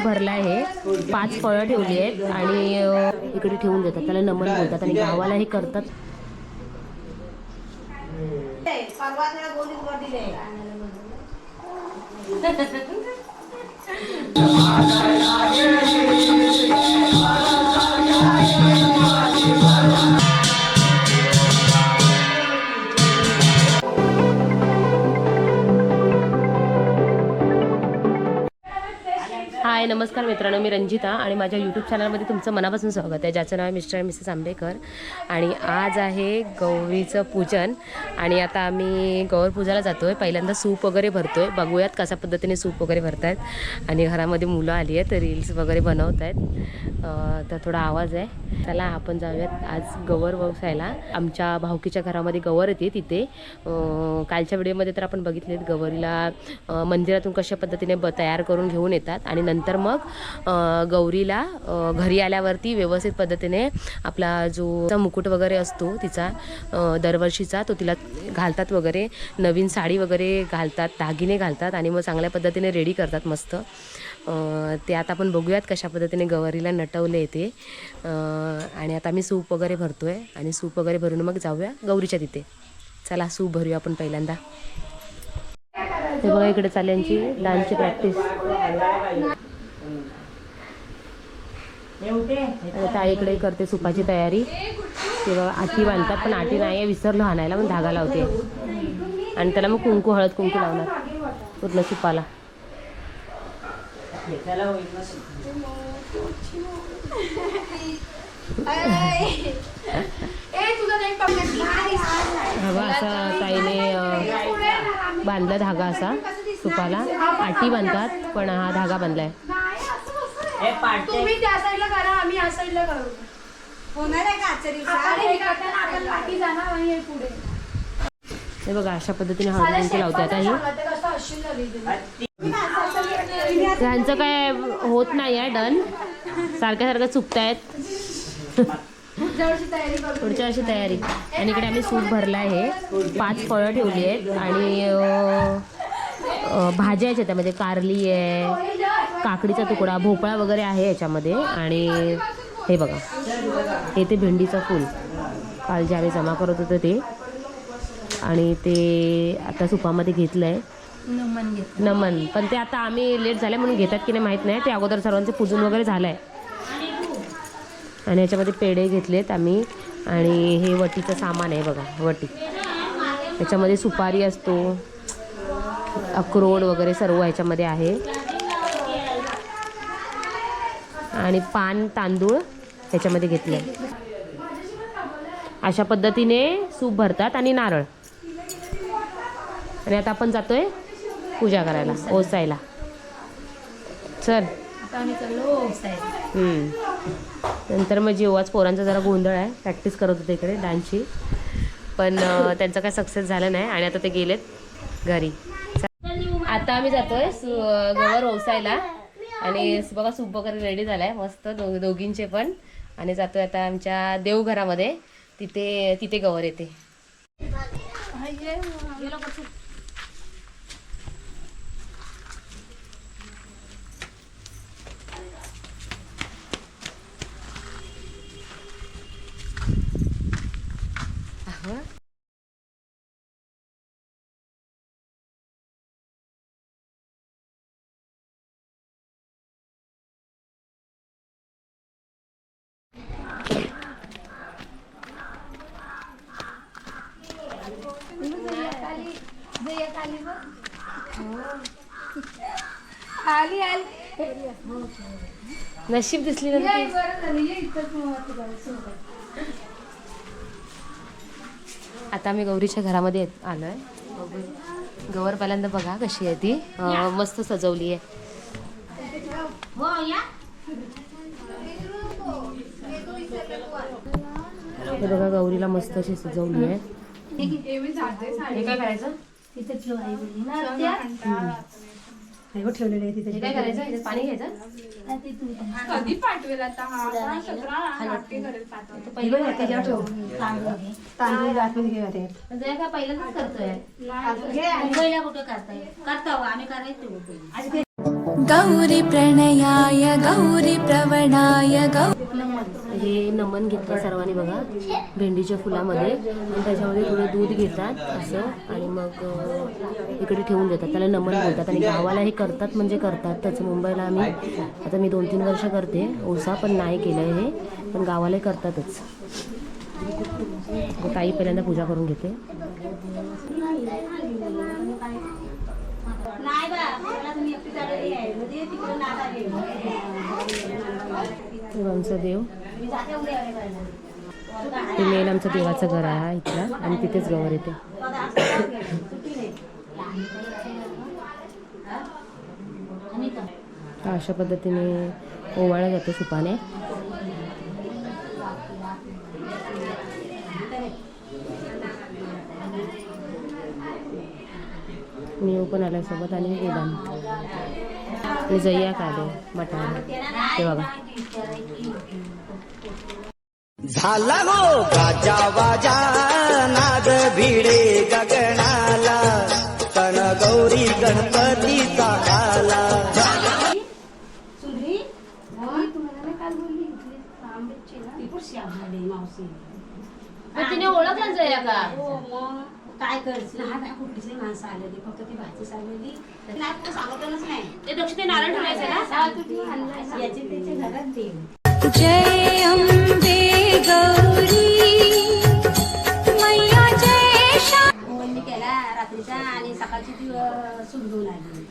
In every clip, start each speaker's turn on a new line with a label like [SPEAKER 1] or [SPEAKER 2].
[SPEAKER 1] Soup भरलं आहे. पाच फळं ठेवली आहेत आणि इकडे ठेवून देतात. त्याला नमन बोलतात आणि गावाला हे करतात. हाय नमस्कार मित्रांनो मी रंजिता आणि माझ्या यूट्यूब चॅनलमध्ये तुमचं मनापासून स्वागत आहे. ज्याचं नाव आहे मिस्टर मिसेस आंबेकर. आणि आज आहे गौरीचं पूजन. आणि आता आम्ही गौर पूजाला जातो आहे पहिल्यांदा सूप वगैरे भरतो आहे बघूयात कशा पद्धतीने सूप वगैरे भरत आहेत आणि घरामध्ये मुलं आली आहेत रील्स वगैरे बनवत आहेत तर थोडा आवाज आहे. त्याला आपण जाऊयात आज गवर व्यवसायाला आमच्या भाऊकीच्या घरामध्ये गवर येते तिथे. कालच्या व्हिडिओमध्ये तर आपण बघितलेत गौरीला मंदिरातून कशा पद्धतीने ब तयार करून घेऊन येतात. आणि नंतर मग गौरीला घरी आल्यावरती व्यवस्थित पद्धतीने आपला जो मुकुट वगैरे असतो तिचा दरवर्षीचा तो तिला घालतात वगैरे. नवीन साडी वगैरे घालतात दागिने घालतात आणि मग चांगल्या पद्धतीने रेडी करतात मस्त. ते आता आपण बघूयात कशा पद्धतीने गवारीला नटवले ते. आणि आता मी सूप वगैरे भरतो आहे आणि सूप वगैरे भरून मग जाऊया गौरीच्या तिथे. चला सूप भरूया आपण पहिल्यांदा. ते बघा इकडे चाल्यांची डान्सची प्रॅक्टिस आता इकडे करते सुपाची तयारी. ते बघा आटी बांधतात पण आटी नाही आहे विसरलो आणायला पण धागा लावते. आणि त्याला मग कुंकू हळद कुंकू लावणार पूर्ण सुपाला. धागा असा ताईने बांधला धागा असा सुपाला. आटी बांधतात पण हा धागा बांधलाय.
[SPEAKER 2] तुम्ही त्या साईडला करा आम्ही या साईडला करू.
[SPEAKER 3] होणार आहे का आजच्या दिवसात
[SPEAKER 2] आपण हे करताना आपण पाठी जाणार आणि हे पुढे.
[SPEAKER 1] हे बघा अशा पद्धतीने हळद कुंकू लावते आता ही
[SPEAKER 2] ते. कसं असेल झाली ते.
[SPEAKER 1] ह्यांचं काय होत नाही आहे डन. सारख्या सारखं चुकतायत.
[SPEAKER 2] पुढच्या वर्षी तयारी करू
[SPEAKER 1] पुढच्या वर्षी तयारी. आणि इकडे आम्ही सूप भरलं आहे. पाच फळं ठेवली आहेत आणि अं, भाज्या आहेत त्यामध्ये कारली आहे काकडीचा तुकडा भोपळा वगैरे आहे याच्यामध्ये. आणि हे बघा हे ते भेंडीचं फूल. काल जे आम्ही जमा करत होतो ते. आणि ते आता सुपामध्ये घेतलं आहे नमन. पण ते आता आम्ही लेट झाले म्हणून घेतात की नाही माहीत नाही. ते अगोदर सर्वांचं पूजन वगैरे झालं आहे आणि याच्यामध्ये पेढे घेतलेत आम्ही. आणि हे वटीचं सामान आहे बघा वटी. याच्यामध्ये सुपारी असतो. अक्रोड वगैरे सर्व ह्याच्यामध्ये आहे. आणि पान तांदूळ ह्याच्यामध्ये घेतलं. अशा पद्धतीने सूप भरतात आणि नारळ. आणि आता आपण जातोय पूजा करायला ओसायला. चल. हम्म. नंतर मग जेव्हाच पोरांचा जरा गोंधळ आहे प्रॅक्टिस करत होते इकडे डान्सची. पण त्यांचं काय सक्सेस झालं नाही आणि आता ते गेलेत घरी. आता आम्ही जातोय सु गवर ओसायला. आणि बघा सूप वगैरे रेडी झालाय. मस्त दो दोघींचे पण. आणि जातोय आता आमच्या देवघरामध्ये. तिथे तिथे गवर येते
[SPEAKER 2] आली आली
[SPEAKER 1] नशीब दिसली ना
[SPEAKER 2] आता
[SPEAKER 1] आम्ही गौरीच्या घरामध्ये येत- आलोय. गवर पहिल्यांदा बघा कशी आहे ती. मस्त सजवली आहे. हे बघा गौरीला मस्त अशी सजवली आहे. हे काय करायचं? हे काय करायचं? ह्याच्यात पाणी घ्यायचं?
[SPEAKER 2] कधी पाठवेल आता? हा हा करेल
[SPEAKER 1] पहिलं त्याच्यावर ठेव.
[SPEAKER 3] तांदूळ आतमध्ये घेऊया ते.
[SPEAKER 1] म्हणजे हे. काय पहिल्यांदाच करतोय.
[SPEAKER 4] गौरी प्रणयाय गौरी प्रवणाय गौ
[SPEAKER 1] हे नमन घेतलं सर्वांनी बघा भेंडीच्या फुलामध्ये. आणि त्याच्यामध्ये थोडं दूध घेतात असं आणि मग इकडे ठेवून देतात. त्याला नमन बोलतात. आणि गावाला हे करतात म्हणजे करतात. त्याचं मुंबईला आम्ही आता मी दोन तीन वर्ष करते. ओसा पण नाही केलं आहे हे पण गावाला करतातच. मग ताई पहिल्यांदा पूजा करून घेते.
[SPEAKER 3] नाही बा मला तुम्ही एकटी चाललेली आहे. म्हणजे तिकडे नादा
[SPEAKER 1] आमचं देव.
[SPEAKER 3] मी जाते उद्या अरे करायला.
[SPEAKER 1] मेन आमचं देवाचं घर आहे इथलं आणि तिथेच गवर येते. अशा पद्धतीने ओवाळलं जातं सुपाने. मी पण आल्या सोबत आणि वेदांत आणि जय्या काढे मटार ते बघा.
[SPEAKER 5] झाला हो गाजा वाजा नाद भिडे गगनाला. तण गौरी गणपतीचा आला.
[SPEAKER 1] तिने ओळखलं जया का?
[SPEAKER 3] हो, काय करायचं? लहान आहे कुठलीच माणसं आलेली फक्त ती भाजी नाही कुठं सांगतच नाही.
[SPEAKER 1] ते दक्ष ते नारळ ठेवायचं ना?
[SPEAKER 3] याची त्याच्या घरात देईल
[SPEAKER 4] जय अम्बे गौरी मैया जय शा
[SPEAKER 3] मोहननी केला रात्रीचा आणि सकाळची ती सुंदून आली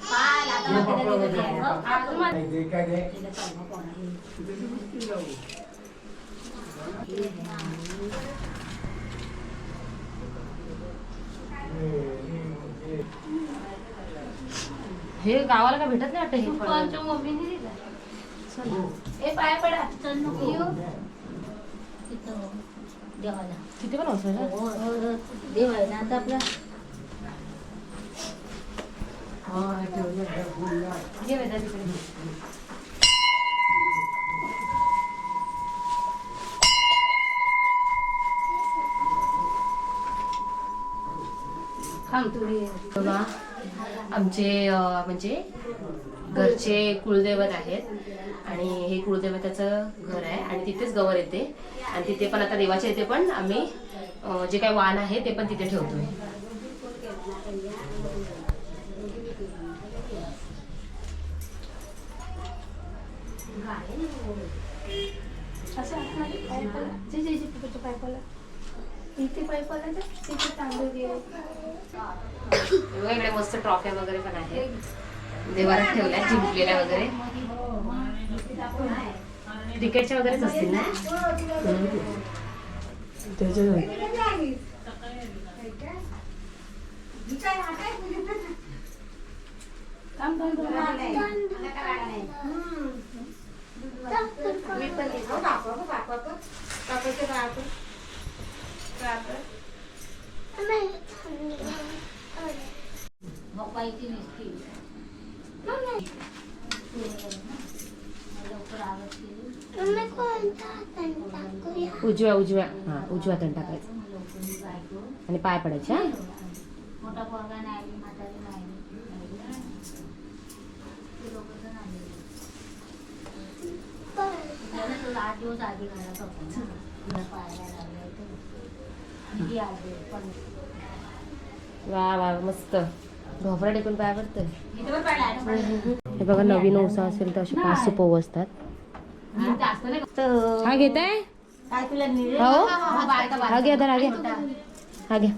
[SPEAKER 3] आता दिलं ते. तिला पोरं
[SPEAKER 1] हे गावाला का भेटत नाही वाटतं हे फळं.
[SPEAKER 2] मम्मीने दिला ए पाया पडा. चल नको येऊ
[SPEAKER 3] देवाला.
[SPEAKER 1] किती पण असं ना.
[SPEAKER 3] हो, हो, हो. देव आहे ना आता आपला.
[SPEAKER 1] घे वेदा तिकडे.
[SPEAKER 3] थांब तुम्ही
[SPEAKER 1] आमचे म्हणजे घरचे कुलदैवत आहेत. आणि हे कुलदैवताचं घर आहे आणि तिथेच गवर येते. आणि तिथे पण आता देवाच्या इथे पण आम्ही जे काही वाण आहे ते पण तिथे ठेवतोय.
[SPEAKER 2] असं इथे तर तिथे तांदूळ
[SPEAKER 1] हे बघा इकडे मस्त ट्रॉफ्या वगैरे पण आहेत. देवारात ठेवल्या जिंकलेल्या वगैरे. क्रिकेटच्या वगैरेच असतील ना.
[SPEAKER 2] मी पण
[SPEAKER 1] उजव्या उजव्या हा उजव्या हाताने टाकायचं. आणि पाय पडायचे हा
[SPEAKER 3] मोठा पोरगा नाही म्हातारी नाही आठ दिवस आधी घरात होता ना. तिला पाहायला लागलं
[SPEAKER 1] वा वा मस्त. ढोबरा टेकून पाय पडतं
[SPEAKER 3] आहे.
[SPEAKER 1] हे बघा नवीन ओसा असेल तर असे पाच सुपव असतात हा
[SPEAKER 3] तुला निळे?
[SPEAKER 1] हो.
[SPEAKER 3] हा.
[SPEAKER 1] हा घ्या तर हा घ्या. हा. घ्या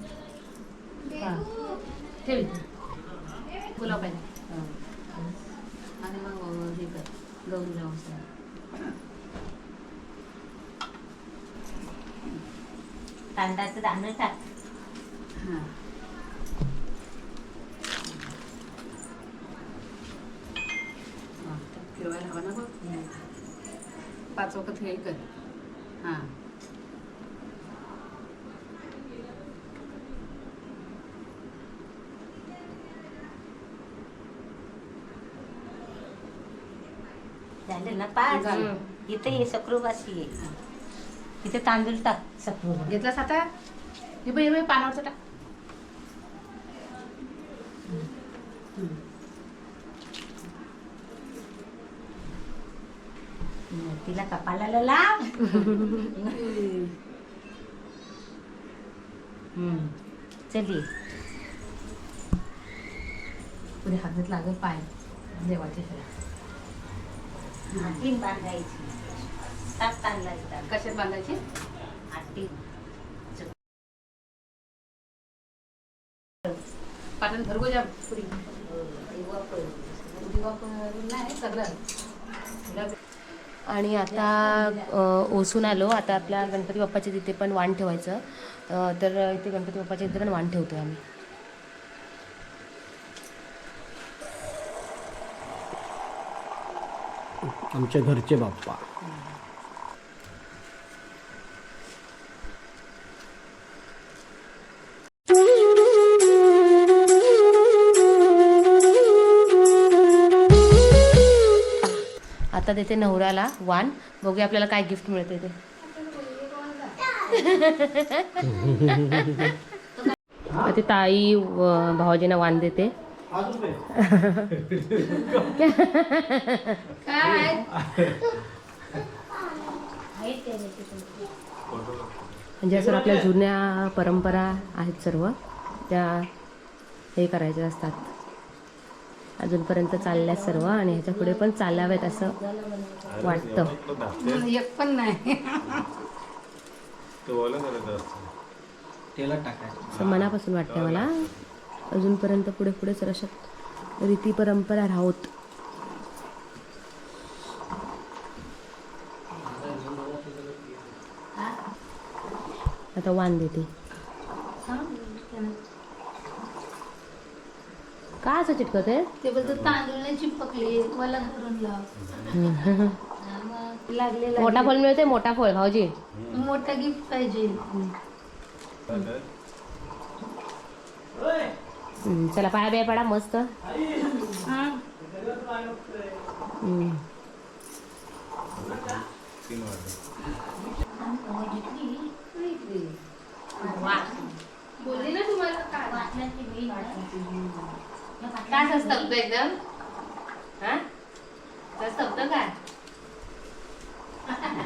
[SPEAKER 1] आणि मग हे
[SPEAKER 3] तांदळाचं दाणं टाक
[SPEAKER 6] फिरवायला हवा ना बघ पाच वखत हे कर. हां.
[SPEAKER 3] झालं ना पाच. इथे हे. आहे इथे तांदूळ टाक सक्रोबा
[SPEAKER 6] घेतलास आता? हे बाई बाई पानावरचं टाक.
[SPEAKER 3] तिला कपालाला लाव. चल.
[SPEAKER 1] पुढे हातात लागेल पाय. देवाचे त्याला
[SPEAKER 3] आटीन बांधायची.
[SPEAKER 6] कशात बांधायची?
[SPEAKER 3] आटीन
[SPEAKER 6] पाटण भरगोजा पुरी नाही सगळं
[SPEAKER 1] आणि आता ओसून आलो. आता आपल्या गणपती बाप्पाच्या तिथे पण वाण ठेवायचं. तर इथे गणपती बाप्पाच्या तिथे पण वाण ठेवतो आम्ही.
[SPEAKER 7] आमच्या घरचे बाप्पा.
[SPEAKER 1] आता देते नवऱ्याला वाण बघूया आपल्याला काय गिफ्ट मिळते ते. ते ताई भावाजींना वाण देते. म्हणजे असं आपल्या जुन्या परंपरा आहेत सर्व. त्या हे करायच्या असतात. अजूनपर्यंत चालल्या सर्व आणि ह्याच्या पुढे पण चालाव्यात असं वाटतं.
[SPEAKER 6] एक पण नाही.
[SPEAKER 1] असं मनापासून वाटतं मला. अजूनपर्यंत पुढे पुढे सर अशा रीती परंपरा राहोत. आता वाण देते. का असं चिटकत आहे?
[SPEAKER 2] ते बद्दल तांदूळ नाही चिपकले मला भरून लाव. लागले
[SPEAKER 1] मोठा फळ मिळते मोठा फळ भाऊजी
[SPEAKER 2] मोठा गिफ्ट पाहिजे.
[SPEAKER 1] चला पाया बिया पडा मस्त.
[SPEAKER 2] बोलली ना तुम्हाला काय?
[SPEAKER 1] काय असं स्तब्ध एकदम हा
[SPEAKER 3] का?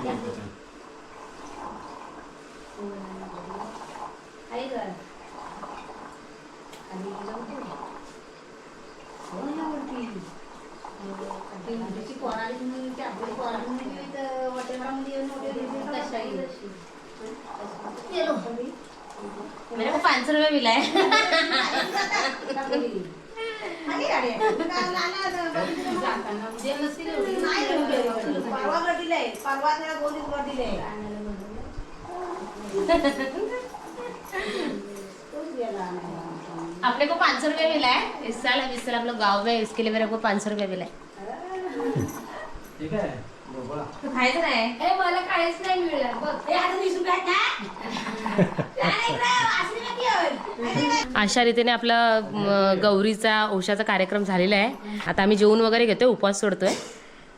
[SPEAKER 3] जाऊ दे. हो अशी. गेलो.
[SPEAKER 1] मेरे को पाच सौ रुपये मिला है
[SPEAKER 3] परवा गर्दीला आहे. परवा त्याला गोलीत गर्दीला आहे. तोच गेला आणायला.
[SPEAKER 1] अपने को पाँच सौ रुपये मिला है इस साल इस साल हम लोग गाँव में इसके लिए मेरे को पाँच सौ रुपये मिला है
[SPEAKER 7] ठीक आहे.
[SPEAKER 1] खायचं नाही?
[SPEAKER 2] ए मला काहीच नाही मिळालं बघ.
[SPEAKER 3] ए, आता वीस रुपयात ना? नाही, इकडे. वासरी नक्की आहे.
[SPEAKER 1] अशा रीतीने आपला गौरीचा औषाचा कार्यक्रम झालेला आहे. आता आम्ही जेवण वगैरे घेतोय उपवास सोडतोय.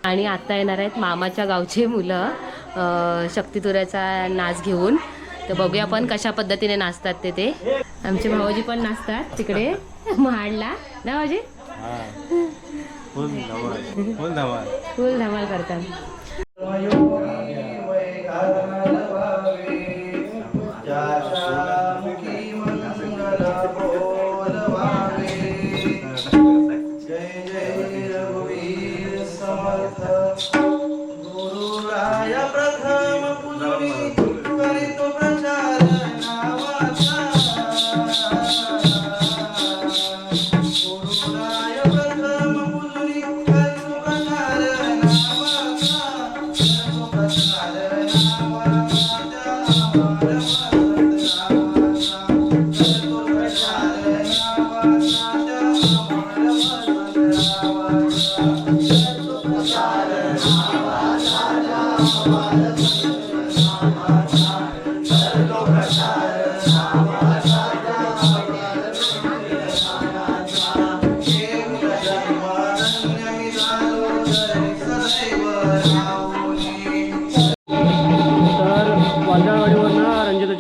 [SPEAKER 1] आणि आता येणार आहेत मामाच्या गावचे मुलं शक्तितुऱ्याचा नाच घेऊन. तर बघूया आपण कशा पद्धतीने नाचतात ते ते. आमचे भाऊजी पण नाचतात तिकडे महाडला. ना भाऊजी? फुल धमाल करतात.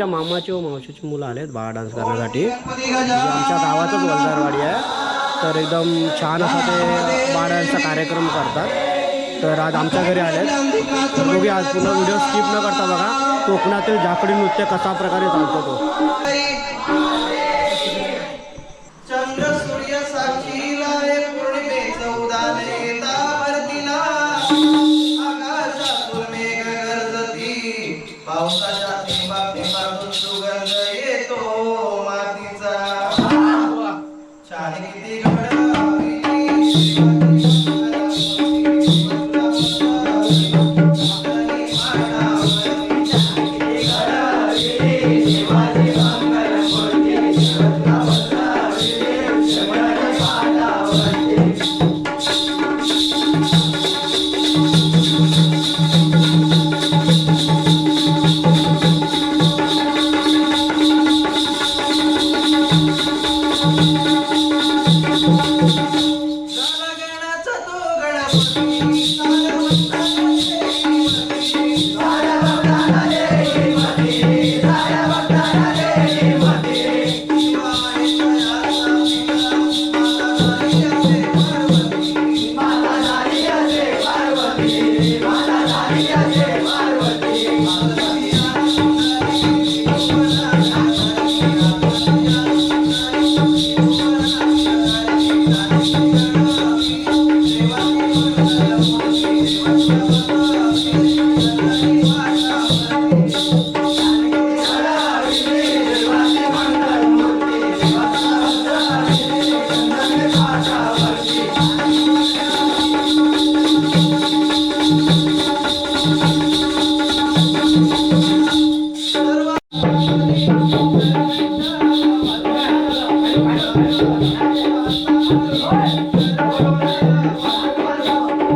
[SPEAKER 7] मामाची व मावशीची मुलं आलेत बाळा डान्स करण्यासाठी. आमच्या गावातच वलदारवाडी आहे. तर एकदम छान असा ते बाळांचा कार्यक्रम करतात. तर आज आमच्या घरी आले तर बघूया आज पुन्हा व्हिडिओ स्किप न करता बघा कोकणातील झाकडी नृत्य कशा प्रकारे चालतो तो.
[SPEAKER 8] पावसाच्या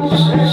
[SPEAKER 8] Thank you.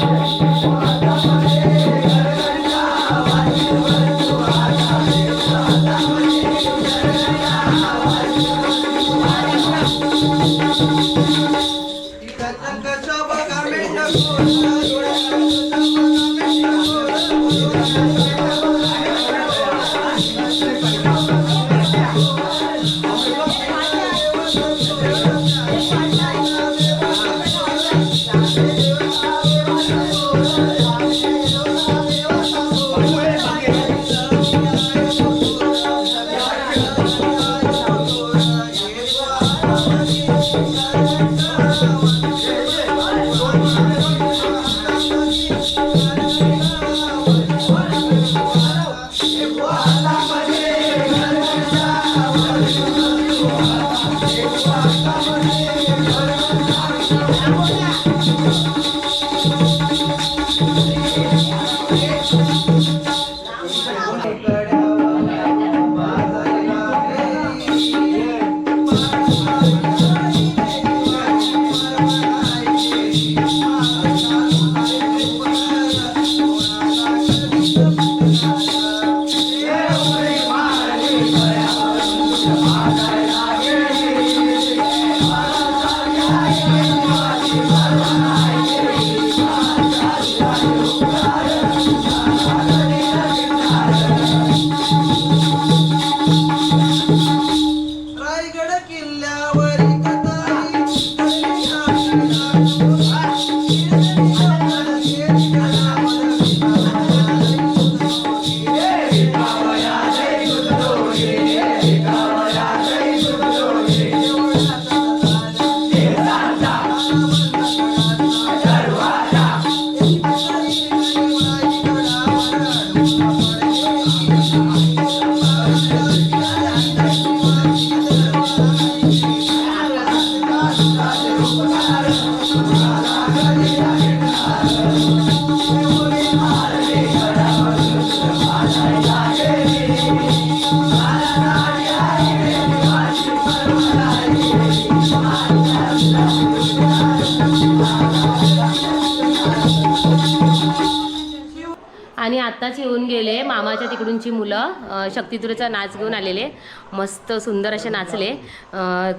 [SPEAKER 1] आणि आत्ताच येऊन गेले मामाच्या तिकडूनची मुलं. अ, शक्तितुरेचा नाच घेऊन आलेले. मस्त सुंदर असे नाचले.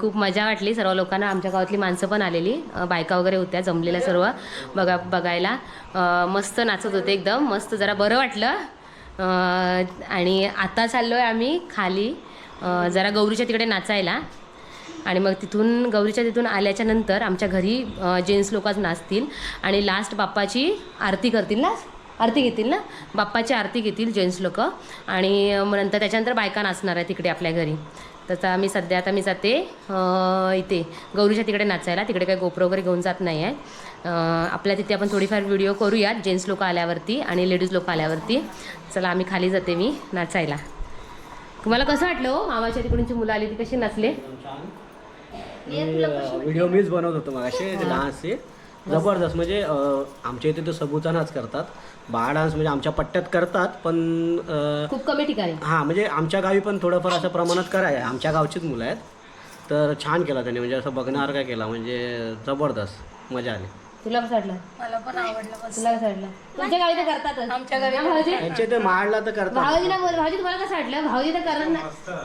[SPEAKER 1] खूप मजा वाटली सर्व लोकांना. आमच्या गावातली माणसं पण आलेली. बायका वगैरे होत्या जमलेल्या सर्व बघा बघायला. मस्त नाचत होते एकदम. मस्त जरा बरं वाटलं. आणि आता चाललो आहे आम्ही खाली. जरा गौरीच्या तिकडे नाचायला. आणि मग तिथून गौरीच्या तिथून आल्याच्यानंतर आमच्या घरी जेंट्स लोकच नाचतील. आणि लास्ट बाप्पाची आरती करतील ना? आरती घेतील ना? बाप्पाची आरती घेतील जेंट्स लोक. आणि नंतर त्याच्यानंतर बायका नाचणार आहे तिकडे आपल्या घरी. आता मी सध्या आता मी जाते इथे. गौरीच्या तिकडे नाचायला. तिकडे काही गोप्रो वगैरे घेऊन जात नाही आहे. आपल्या तिथे आपण थोडीफार व्हिडिओ करूयात जेंट्स लोक आल्यावरती आणि लेडीज लोक आल्यावरती. चला आम्ही खाली जाते मी नाचायला. तुम्हाला कसं वाटलं हो? मामाच्या तिकडूनची मुलं आली ती कशी नाचले?
[SPEAKER 7] व्हिडिओ मीच बनवत होतो मग असे डान्सचे जबरदस्त. म्हणजे अं, आमच्या इथे तर सबूचा नाच करतात. बाळा डान्स म्हणजे आमच्या पट्ट्यात करतात पण अं,
[SPEAKER 1] खूप कमी ठिकाणी.
[SPEAKER 7] हां म्हणजे आमच्या गावी पण थोडंफार असं प्रमाणात कराय आमच्या गावचीच मुलं आहेत. तर छान केला त्यांनी म्हणजे असं बघण्यासारखा केला म्हणजे जबरदस्त. मजा आली.
[SPEAKER 1] तुला कसं वाटलं?
[SPEAKER 2] मला पण आवडलं
[SPEAKER 1] तुला कसं वाटलं? तुमच्या गावी तर करतातच.
[SPEAKER 2] आमच्या गावी
[SPEAKER 1] ना, भाऊजी?
[SPEAKER 7] त्यांच्या इथे माडला तर करतात.
[SPEAKER 1] भाऊजी ना बोल भाऊजी तुम्हाला कसं वाटलं? भाऊजी तर करणार ना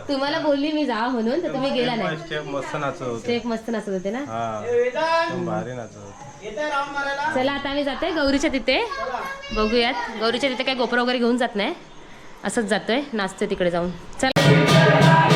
[SPEAKER 1] तुम्हाला बोलली मी जा म्हणून तर तुम्ही गेला नाही.
[SPEAKER 8] स्टेप मस्त नाचत होते.
[SPEAKER 1] स्टेप मस्त नाचत होते ना?
[SPEAKER 8] हा. एकदम भारी नाचत होते.
[SPEAKER 1] चला आता आम्ही जाते गौरीच्या तिथे. बघूयात. गौरीच्या तिथे काही गोपर वगैरे घेऊन जात नाही. असंच जातोय नाचतोय तिकडे जाऊन. चला.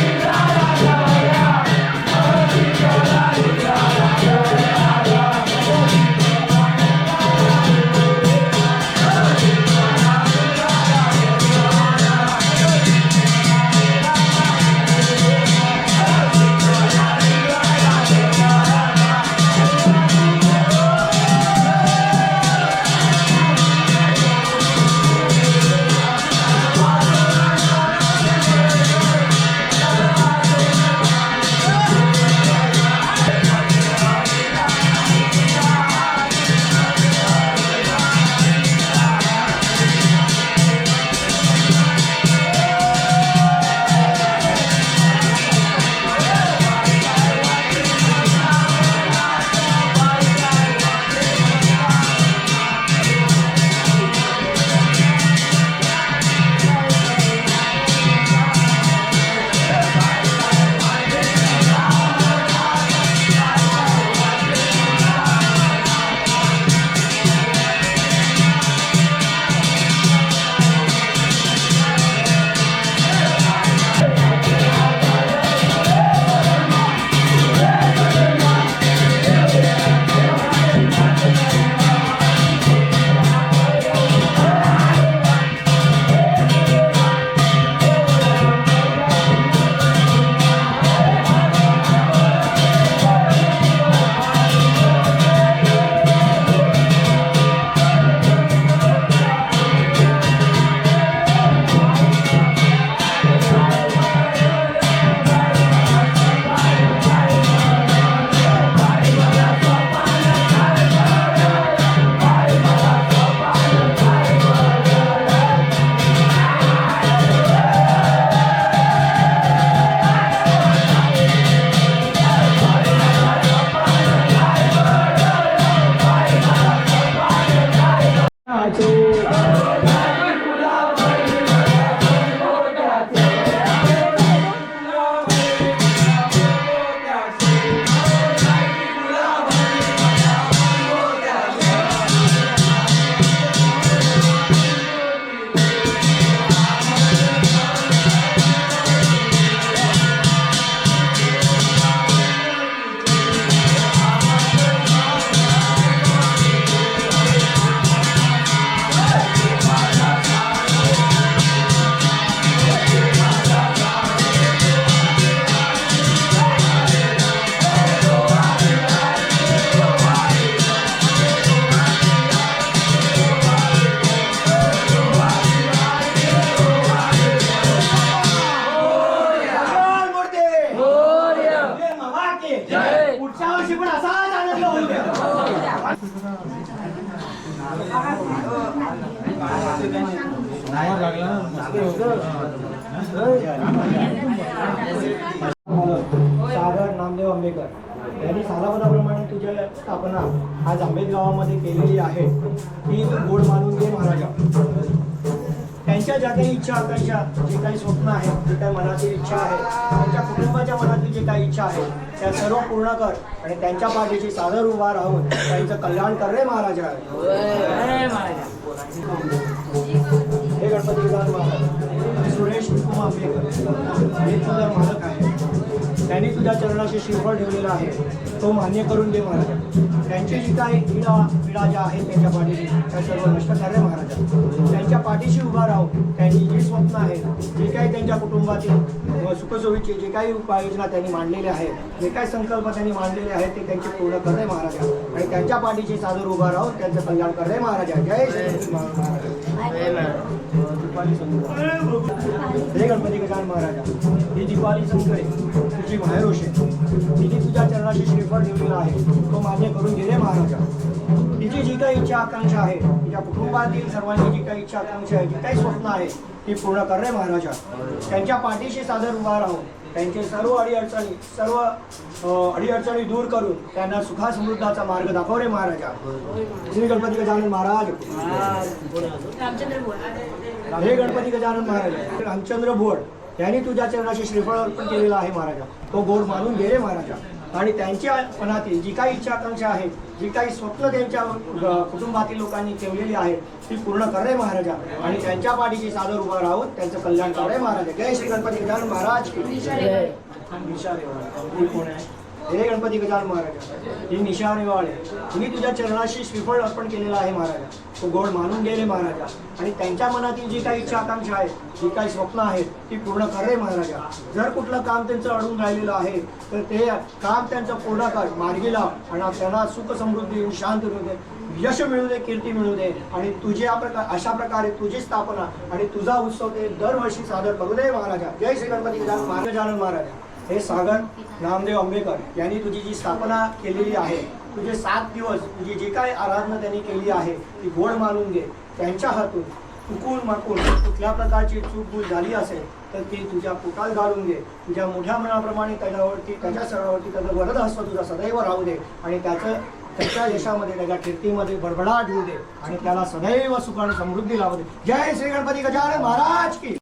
[SPEAKER 5] आज गावामध्ये केलेली आहे. ती गोड मानून घे महाराजा. त्यांच्या ज्या काही इच्छा आकांक्षा जे काही स्वप्न आहेत जे काही मनाची इच्छा आहे त्यांच्या कुटुंबाच्या मनातील जे काही इच्छा आहे त्या सर्व पूर्ण कर आणि त्यांच्या पाठीशी सादर उभा राहून त्यांचं कल्याण कर रे महाराजा. हे गणपती विधान महाराज सुरेश कुमार आंबेकर हे तुझा मालक आहे. त्यांनी तुझ्या चरणाशी शिरफळ ठेवलेला आहे. तो मान्य करून दे महाराज. त्यांची जी काही पीडा पीडा ज्या आहेत त्यांच्या पाठीशी त्या सर्व नष्ट महाराजा त्यांच्या पाठीशी उभा राहू. त्यांची जी स्वप्न आहेत जे काही त्यांच्या कुटुंबातील व सुखसोयीचे जे काही उपाययोजना त्यांनी मांडलेल्या आहेत जे काही संकल्प त्यांनी मांडलेले आहेत ते त्यांचे पूर्ण करणे महाराजा. आणि त्यांच्या पाठीशी सादर उभा राहून त्यांचं कल्याण करणे महाराजा. जय श्री महाराज. दीपाली संकर हे गणपती गजान महाराजा ही दीपाली संकर आहे. तुझी बाहेर आहे. तिने तुझ्या चरणाशी श्रीफळ ठेवलेला आहे. तो मान्य करून गेले महाराजा. तिची जी काही इच्छा आकांक्षा आहे तिच्या कुटुंबातील सर्वांची जी काही इच्छा आकांक्षा आहे जी काही स्वप्न आहे ती पूर्ण कर रे महाराजा. त्यांच्या पाठीशी सादर उभा राहून त्यांचे सर्व अडीअडचणी सर्व अडीअडचणी दूर करून त्यांना सुखासमृद्धाचा मार्ग दाखव रे महाराजा. श्री गणपती गजानन महाराज. हे गणपती गजानन महाराज रामचंद्र बोड यांनी तुझ्या चरणाशी श्रीफळ अर्पण केलेला आहे महाराजा. तो गोड मानून रे महाराजा. आणि त्यांच्या मनातील जी काही इच्छा आकांक्षा आहे जी काही स्वप्न त्यांच्या कुटुंबातील लोकांनी ठेवलेली आहे ती पूर्ण कर महाराजा. आणि त्यांच्या पाठीशी सादर उभा राहून त्यांचं कल्याण कर महाराजा. जय श्री गणपती गजानन महाराज कोण आहे? हे गणपती गजान महाराजा. ही निशा रेवाळे तिने तुझ्या चरणाशी श्रीफळ अर्पण केलेला आहे महाराजा. तो गोड मानून गेले महाराजा. आणि त्यांच्या मनातील जी काही इच्छा आकांक्षा आहे जी काही स्वप्न आहेत ती पूर्ण करे महाराजा. जर कुठलं काम त्यांचं अडून राहिलेलं आहे तर ते काम त्यांचं पूर्ण कर. मार्गी लाव. आणि त्यांना सुख समृद्धी शांत मिळू दे. यश मिळू दे कीर्ती मिळू दे. आणि तुझ्या प्रकार अशा प्रकारे तुझी स्थापना आणि तुझा उत्सव ते दरवर्षी सादर करू दे महाराजा. जय श्री गणपती महाराज. गजानन महाराजा. हे सागर नामदेव आंबेकर यांनी तुझी जी स्थापना केलेली आहे तुझे सात दिवस तुझी जी काही आराधना त्यांनी केली आहे ती गोड मानून घे. त्यांच्या हातून चुकून माकून कुठल्या प्रकारची चूकभूल झाली असेल तर ती तुझ्या पोटात घालून घे. तुझ्या मोठ्या मनाप्रमाणे त्याच्यावरती त्याच्या सणावरती त्याचं वरद हस्त तुझा सदैव राहू दे आणि त्याचं त्याच्या यशामध्ये त्याच्या कीर्तीमध्ये भडभडाट होऊ दे आणि त्याला सदैव सुख आणि समृद्धी लावू दे. जय श्री गणपती गजानन महाराज की.